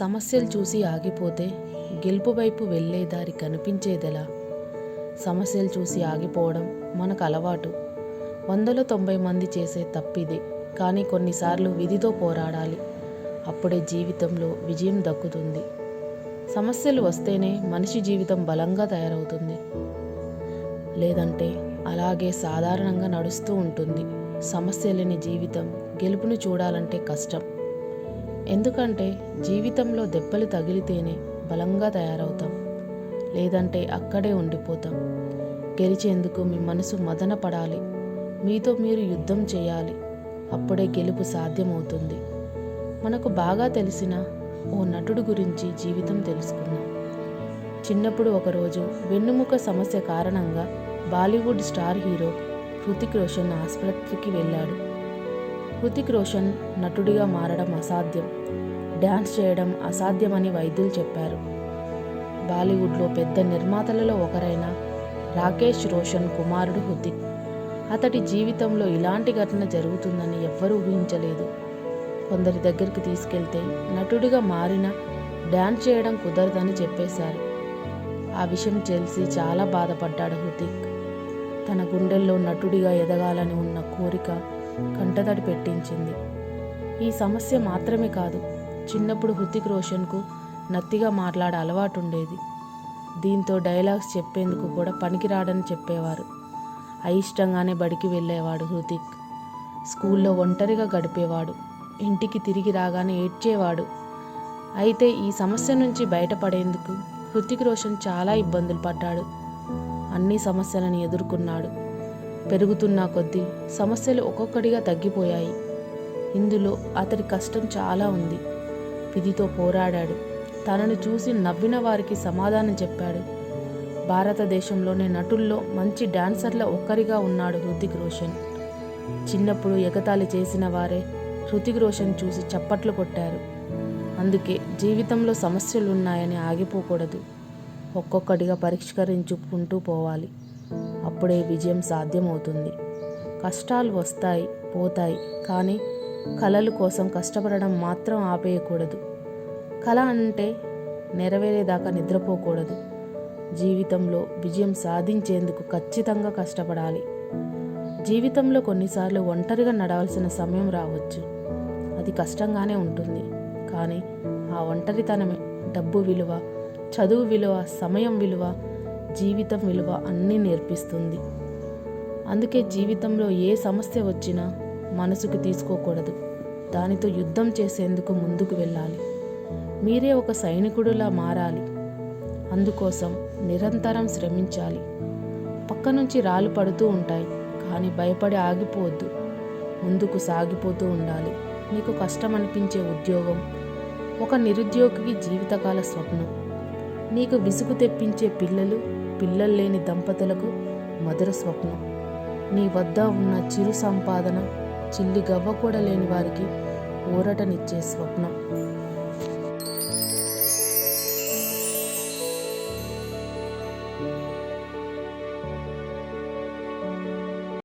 సమస్యలు చూసి ఆగిపోతే గెలుపు వైపు వెళ్ళే దారి కనిపించేదెలా? సమస్యలు చూసి ఆగిపోవడం మనకు అలవాటు. వందలో తొంభై మంది చేసే తప్పిదే. కానీ కొన్నిసార్లు విధితో పోరాడాలి. అప్పుడే జీవితంలో విజయం దక్కుతుంది. సమస్యలు వస్తేనే మనిషి జీవితం బలంగా తయారవుతుంది. లేదంటే అలాగే సాధారణంగా నడుస్తూ ఉంటుంది. సమస్య లేని జీవితం గెలుపును చూడాలంటే కష్టం. ఎందుకంటే జీవితంలో దెబ్బలు తగిలితేనే బలంగా తయారవుతాం. లేదంటే అక్కడే ఉండిపోతాం. గెలిచేందుకు మీ మనసు మదన పడాలి మీతో మీరు యుద్ధం చేయాలి. అప్పుడే గెలుపు సాధ్యమవుతుంది. మనకు బాగా తెలిసిన ఓ నటుడు గురించి జీవితం తెలుసుకుందాం. చిన్నప్పుడు ఒకరోజు వెన్నుముక సమస్య కారణంగా బాలీవుడ్ స్టార్ హీరో హృతిక్ రోషన్ ఆసుపత్రికి వెళ్ళాడు. హృతిక్ రోషన్ నటుడిగా మారడం అసాధ్యం. డ్యాన్స్ చేయడం అసాధ్యమని వైద్యులు చెప్పారు. బాలీవుడ్లో పెద్ద నిర్మాతలలో ఒకరైన రాకేష్ రోషన్ కుమారుడు హృతిక్. అతడి జీవితంలో ఇలాంటి ఘటన జరుగుతుందని ఎవ్వరూ ఊహించలేదు. కొందరి దగ్గరికి తీసుకెళ్తే నటుడిగా మారిన డ్యాన్స్ చేయడం కుదరదని చెప్పేశారు. ఆ విషయం తెలిసి చాలా బాధపడ్డాడు హృతిక్. తన గుండెల్లో నటుడిగా ఎదగాలని ఉన్న కోరిక కంటతడి పెట్టించింది. ఈ సమస్య మాత్రమే కాదు చిన్నప్పుడు హృతిక్ రోషన్కు నత్తిగా మాట్లాడే అలవాటు ఉండేది దీంతో డైలాగ్స్ చెప్పేందుకు కూడా పనికిరాడని చెప్పేవారు. అయిష్టంగానే బడికి వెళ్ళేవాడు హృతిక్. స్కూల్లో ఒంటరిగా గడిపేవాడు. ఇంటికి తిరిగి రాగానే ఏడ్చేవాడు. అయితే ఈ సమస్య నుంచి బయటపడేందుకు హృతిక్ రోషన్ చాలా ఇబ్బందులు పడ్డాడు. అన్ని సమస్యలను ఎదుర్కొన్నాడు. పెరుగుతున్న కొద్దీ సమస్యలు ఒక్కొక్కటిగా తగ్గిపోయాయి. ఇందులో అతడి కష్టం చాలా ఉంది. విధితో పోరాడాడు. తనను చూసి నవ్విన వారికి సమాధానం చెప్పాడు. భారతదేశంలోని నటుల్లో మంచి డాన్సర్ల ఒక్కరిగా ఉన్నాడు హృతిక్ రోషన్. చిన్నప్పుడు ఎగతాళి చేసిన వారే హృతిక్ రోషన్ చూసి చప్పట్లు కొట్టారు. అందుకే జీవితంలో సమస్యలు ఉన్నాయని ఆగిపోకూడదు. ఒక్కొక్కటిగా పరిష్కరించుకుంటూ పోవాలి. అప్పుడే విజయం సాధ్యమవుతుంది. కష్టాలు వస్తాయి పోతాయి కానీ కళలు కోసం కష్టపడడం మాత్రం ఆపేయకూడదు. కళ అంటే నెరవేరేదాకా నిద్రపోకూడదు. జీవితంలో విజయం సాధించేందుకు ఖచ్చితంగా కష్టపడాలి. జీవితంలో కొన్నిసార్లు ఒంటరిగా నడవాల్సిన సమయం రావచ్చు. అది కష్టంగానే ఉంటుంది. కానీ ఆ ఒంటరితనమే డబ్బు విలువ చదువు విలువ సమయం విలువ జీవితం విలువ అన్నీ నేర్పిస్తుంది. అందుకే జీవితంలో ఏ సమస్య వచ్చినా మనసుకు తీసుకోకూడదు. దానితో యుద్ధం చేసేందుకు ముందుకు వెళ్ళాలి. మీరే ఒక సైనికుడిలా మారాలి. అందుకోసం నిరంతరం శ్రమించాలి. పక్క నుంచి రాళ్ళు పడుతూ ఉంటాయి కానీ భయపడి ఆగిపోవద్దు. ముందుకు సాగిపోతూ ఉండాలి. మీకు కష్టం అనిపించే ఉద్యోగం ఒక నిరుద్యోగికి జీవితకాల స్వప్నం. నీకు విసుగు తెప్పించే పిల్లలు పిల్లలు లేని దంపతులకు మధుర స్వప్నం. నీ వద్ద ఉన్న చిరు సంపాదన చిల్లి గవ్వ కూడా లేని వారికి ఊరటనిచ్చే స్వప్నం.